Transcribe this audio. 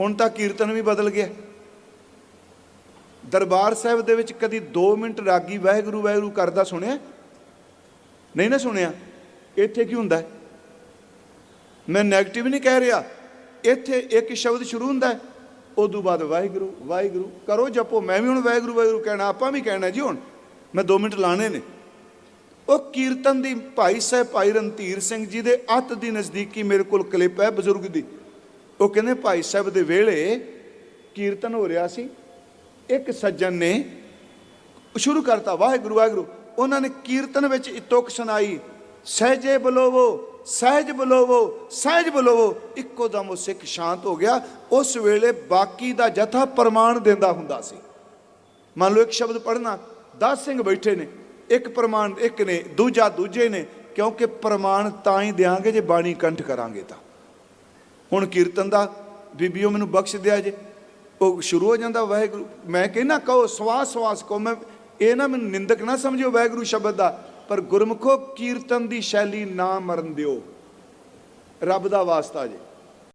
ਹੁਣ ਤਾਂ ਕੀਰਤਨ ਵੀ ਬਦਲ ਗਿਆ। ਦਰਬਾਰ ਸਾਹਿਬ ਦੇ ਵਿੱਚ ਕਦੀ 2 ਮਿੰਟ ਰਾਗੀ ਵਾਹਿਗੁਰੂ ਵਾਹਿਗੁਰੂ ਕਰਦਾ ਸੁਣਿਆ? ਨਹੀਂ ਨਾ ਸੁਣਿਆ। ਇੱਥੇ ਕੀ ਹੁੰਦਾ? ਮੈਂ 네ਗੇਟਿਵ ਨਹੀਂ ਕਹਿ ਰਿਹਾ। ਇੱਥੇ ਇੱਕ ਸ਼ਬਦ ਸ਼ੁਰੂ ਹੁੰਦਾ ਹੈ। ਉਦੋਂ ਬਾਅਦ ਵਾਹਿਗੁਰੂ ਵਾਹਿਗੁਰੂ, ਕਰੋ ਜਪੋ। ਮੈਂ ਵੀ ਹੁਣ ਵਾਹਿਗੁਰੂ ਵਾਹਿਗੁਰੂ ਕਹਿਣਾ, ਆਪਾਂ ਵੀ ਕਹਿਣਾ ਜੀ ਹੁਣ। ਮੈਂ 2 ਮਿੰਟ ਲਾਣੇ ਨੇ। ਉਹ ਕੀਰਤਨ ਦੀ ਭਾਈ ਸਾਹਿਬ ਭਾਈ ਰਣਧੀਰ ਸਿੰਘ ਜੀ ਦੇ ਅੱਤ ਦੀ ਨਜ਼ਦੀਕੀ ਮੇਰੇ ਕੋਲ ਕਲਿੱਪ ਹੈ ਬਜ਼ੁਰਗ ਦੀ। ਉਹ ਕਹਿੰਦੇ ਭਾਈ ਸਾਹਿਬ ਦੇ ਵੇਲੇ ਕੀਰਤਨ ਹੋ ਰਿਹਾ ਸੀ। ਇੱਕ ਸੱਜਣ ਨੇ ਸ਼ੁਰੂ ਕਰਤਾ, ਵਾਹਿਗੁਰੂ ਵਾਹਿਗੁਰੂ। ਉਹਨਾਂ ਨੇ ਕੀਰਤਨ ਵਿੱਚ ਇਤੋਕ ਸੁਣਾਈ ਸਹਿਜੇ ਬਲੋਵੋ, ਸਹਿਜ ਬਲੋਵੋ ਸਹਿਜ ਬਲੋਵੋ। ਇੱਕੋ ਦਮ ਉਹ ਸਿੱਖ ਸ਼ਾਂਤ ਹੋ ਗਿਆ। ਉਸ ਵੇਲੇ ਬਾਕੀ ਦਾ ਜਥਾ ਪ੍ਰਮਾਣ ਦਿੰਦਾ ਹੁੰਦਾ ਸੀ। ਮੰਨ ਲਓ ਇੱਕ ਸ਼ਬਦ ਪੜ੍ਹਨਾ 10 ਸਿੰਘ ਬੈਠੇ ਨੇ। ਇੱਕ ਪ੍ਰਮਾਣ, ਇੱਕ ਨੇ, ਦੂਜਾ, ਦੂਜੇ ਨੇ। ਕਿਉਂਕਿ ਪ੍ਰਮਾਣ ਤਾਂ ਹੀ ਦਿਆਂਗੇ ਜੇ ਬਾਣੀ ਕੰਠ ਕਰਾਂਗੇ ਤਾਂ। ਹੁਣ ਕੀਰਤਨ ਦਾ ਬੀਬੀਓ ਮੈਨੂੰ ਬਖਸ਼ ਦਿਆ ਜੇ। ਉਹ ਸ਼ੁਰੂ ਹੋ ਜਾਂਦਾ ਵਾਹਿਗੁਰੂ। ਮੈਂ ਕਹਿੰਨਾ ਕਹੋ, ਸਵਾਸ ਸਵਾਸ ਕਹੋ। ਮੈਂ ਇਹ ਨਾ ਮੈਨੂੰ ਨਿੰਦਕ ਨਾ ਸਮਝਿਓ ਵਾਹਿਗੁਰੂ ਸ਼ਬਦ ਦਾ। ਪਰ ਗੁਰਮੁਖੋ, ਕੀਰਤਨ ਦੀ ਸ਼ੈਲੀ ਨਾ ਮਰਨ ਦਿਓ। ਰੱਬ ਦਾ ਵਾਸਤਾ ਜੇ।